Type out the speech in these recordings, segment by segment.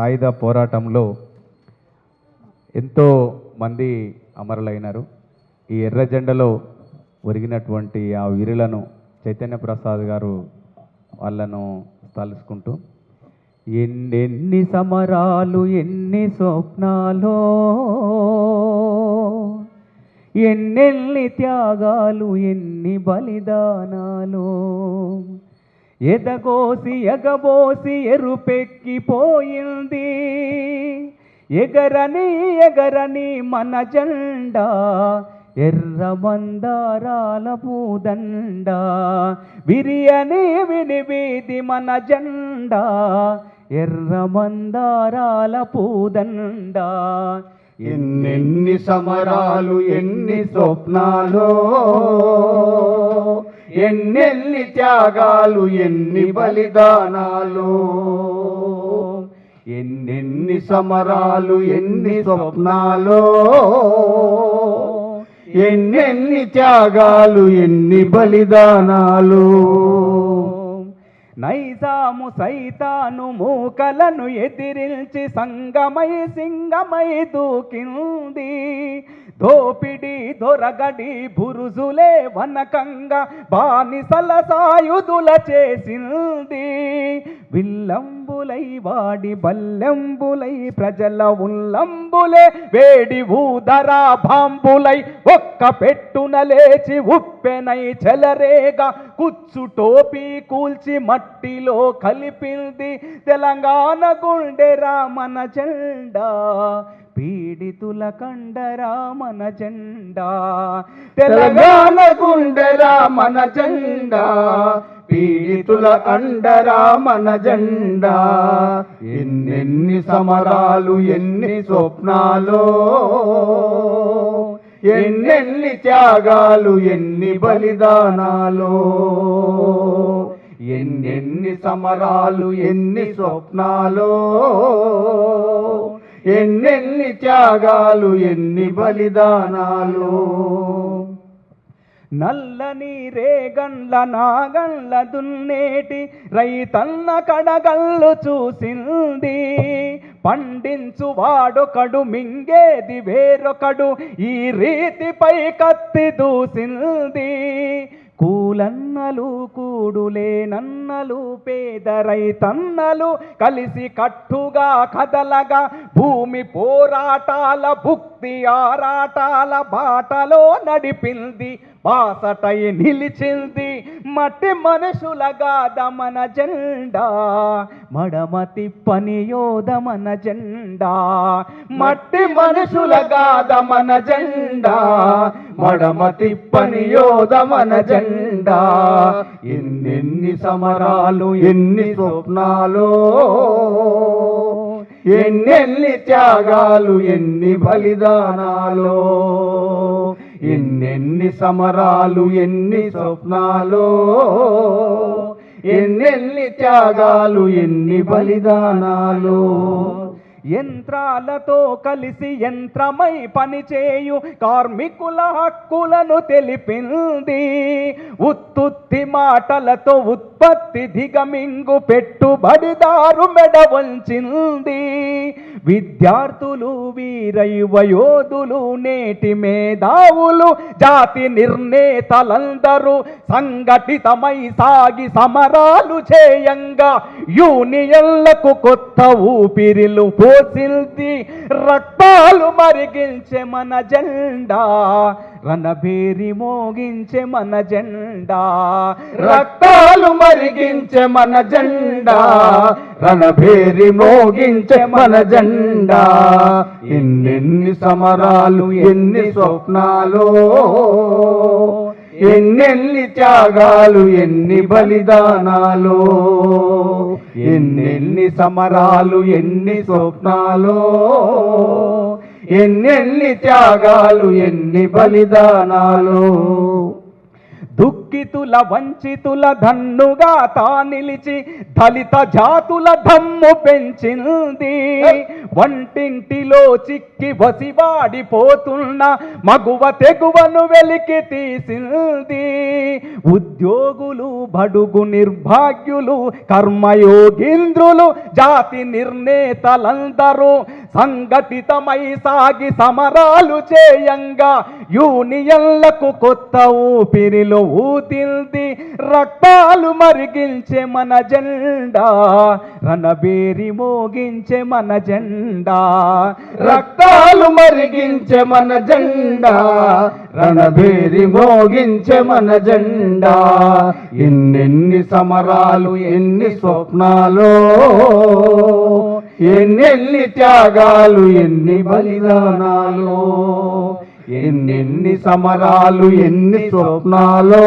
సాయుధ పోరాటంలో ఎంతో మంది అమరులైనారు. ఈ ఎర్ర జెండలో ఒరిగినటువంటి ఆ వీరులను చైతన్య ప్రసాద్ గారు వాళ్ళను తలుసుకుంటూ ఎన్నెన్ని సమరాలు ఎన్ని స్వప్నాలో ఎన్నెన్ని త్యాగాలు ఎన్ని బలిదానాలు ఎదగోసి ఎగబోసి ఎరుపెక్కిపోయింది ఎగరని ఎగరని మన జెండా ఎర్ర మందారాల పూదండ. విరియని వినివీది మన జెండా ఎర్ర మందారాల పూదండ. ఎన్నెన్ని సమరాలు ఎన్ని స్వప్నాలు ఎన్నెన్ని త్యాగాలు ఎన్ని బలిదానాలు ఎన్నెన్ని సమరాలు ఎన్ని స్వప్నాలు ఎన్నెన్ని త్యాగాలు ఎన్ని బలిదానాలు. నైజాము సైతాను మూకలను ఎదిరించి సంగమై సింగమై దూకింది. దోపిడి దొరగడి బురుజులే వనకంగా బానిసల సాయుధుల చేసింది. విల్లంబులై వాడి బల్లెంబులై ప్రజల ఉల్లంబులే వేడి ఊదరా భాంబులై ఒక్క పెట్టున లేచి ఉప్పెనై చెలరేగా కుచ్చు టోపీ కూల్చి మట్టిలో కలిపింది తెలంగాణ గుండెరా మన జెండా. పీడితుల కండరా మన జెండా. తెలంగాణ గుండెరా మన జెండా. పీడితుల అండరా మన జెండా. ఎన్నెన్ని సమరాలు ఎన్ని స్వప్నాలు. ఎన్నెన్ని త్యాగాలు ఎన్ని బలిదానాలు. ఎన్నెన్ని సమరాలు ఎన్ని స్వప్నాలు. ఎన్నెన్ని త్యాగాలు ఎన్ని బలిదానాలు. నల్లని రేగండ్ల నాగండ్ల దున్నేటి రైతన్న కడగళ్ళు చూసింది. పండించు వాడొకడు మింగేది వేరొకడు ఈ రీతిపై కత్తి దూసింది. కూలన్నలు కూడులే నన్నలు పేద రైతన్నలు కలిసి కట్టుగా కదలగా భూమి పోరాటాల భుక్తి ఆరాటాల బాటలో నడిపింది బాసటై నిలిచింది మట్టి మనుషులగా దమన జెండా. మడమ తిప్పని యోధమన జెండా. మట్టి మనుషులగా దమన జెండా. మడమ తిప్పని యోధమన జెండా. ఎన్నెన్ని సమరాలు ఎన్ని స్వప్నాలు. ఎన్నెన్ని త్యాగాలు ఎన్ని బలిదానాలు. ఎన్ని సమరాలు ఎన్ని స్వప్నాలు ఎన్నెన్ని త్యాగాలు ఎన్ని బలిదానాలు. యంత్రాలతో కలిసి యంత్రమై పనిచేయు కార్మికుల హక్కులను తెలిపింది. ఉత్తుత్తి మాటలతో ఉత్పత్తి దిగమింగు పెట్టుబడిదారు మెడ వంచింది. విద్యార్థులు వీరై వయోధులు నేటి మేధావులు జాతి నిర్ణేతలందరూ సంఘటితమై సాగి సమరాలు చేయంగా. యూనియన్లకు కొత్త ఊపిరిలు పోసింది రక్తాలు మరిగించే మన జెండా. రణభేరి మోగించే మన జెండా రక్తాలు మరిగించే మన జెండా రణభేరి మోగించే మన జెండా. ఎన్నెన్ని సమరాలు ఎన్ని స్వప్నాలు ఎన్నెన్ని త్యాగాలు ఎన్ని బలిదానాలు ఎన్నెన్ని సమరాలు ఎన్ని స్వప్నాలు. ఎన్నెన్ని త్యాగాలు ఎన్ని బలిదానాలు. దుఃఖితుల వంచితుల ధన్నుగా తా నిలిచి దళిత జాతుల ధమ్ము పెంచింది. వంటింటిలో చిక్కి వసివాడిపోతున్న మగువ తెగువను వెలికి తీసింది. ఉద్యోగులు బడుగు నిర్భాగ్యులు కర్మయోగీంద్రులు జాతి నిర్ణేతలందరూ సంఘటితమై సాగి సమరాలు చేయంగా యూనియన్లకు కొత్త ఊపిరిలో ఊతిల్ది రక్తాలు మరిగించే మన జెండా రణబేరి మోగించే మన జెండా రక్తాలు మరిగించే మన జెండా రణబేరి మోగించే మన జెండా. ఎన్నెన్ని సమరాలు ఎన్ని స్వప్నాలు ఎన్నెన్ని త్యాగాలు ఎన్ని బలిదానాలు ఎన్నెన్ని సమరాలు ఎన్ని స్వప్నాలో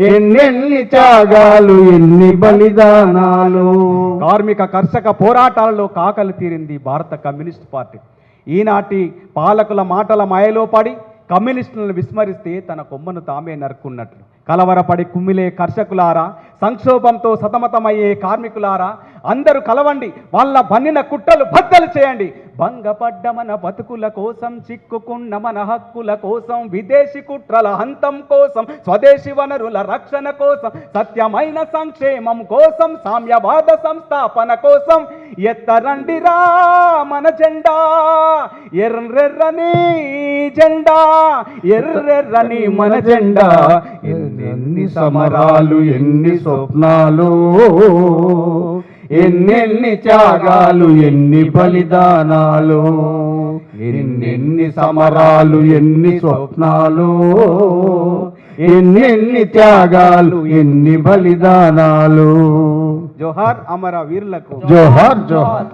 ఎన్నెన్ని త్యాగాలు ఎన్ని బలిదానాలు. కార్మిక కర్షక పోరాటాలలో కాకలు తీరింది భారత కమ్యూనిస్ట్ పార్టీ. ఈనాటి పాలకుల మాటల మాయలో పడి కమ్యూనిస్టులను విస్మరిస్తే తన కొమ్మను తామే నరుక్కున్నట్లు. కలవరపడి కుమ్మిలే కర్షకులారా సంక్షోభంతో సతమతమయ్యే కార్మికులారా అందరూ కలవండి. వాళ్ళ బన్నిన కుట్టలు బద్దలు చేయండి. భంగపడ్డ మన బతుకుల కోసం చిక్కుకున్న మన హక్కుల కోసం విదేశీ కుట్రల హంతం కోసం స్వదేశీ వనరుల రక్షణ కోసం సత్యమైన సంక్షేమం కోసం సామ్యవాద సంస్థాపన కోసం ఎత్తరండిరా మన జెండా. ఎర్రెర్రని జెండా ఎర్రెర్రని మన జెండా. ఎన్నెన్ని సమరాలు ఎన్ని స్వప్నాలు. ఎన్నెన్ని త్యాగాలు ఎన్ని బలిదానాలు ఎన్నెన్ని సమరాలు ఎన్ని స్వప్నాలు ఎన్నెన్ని త్యాగాలు ఎన్ని బలిదానాలు. జోహార్ అమర వీరులకు జోహార్ జోహార్.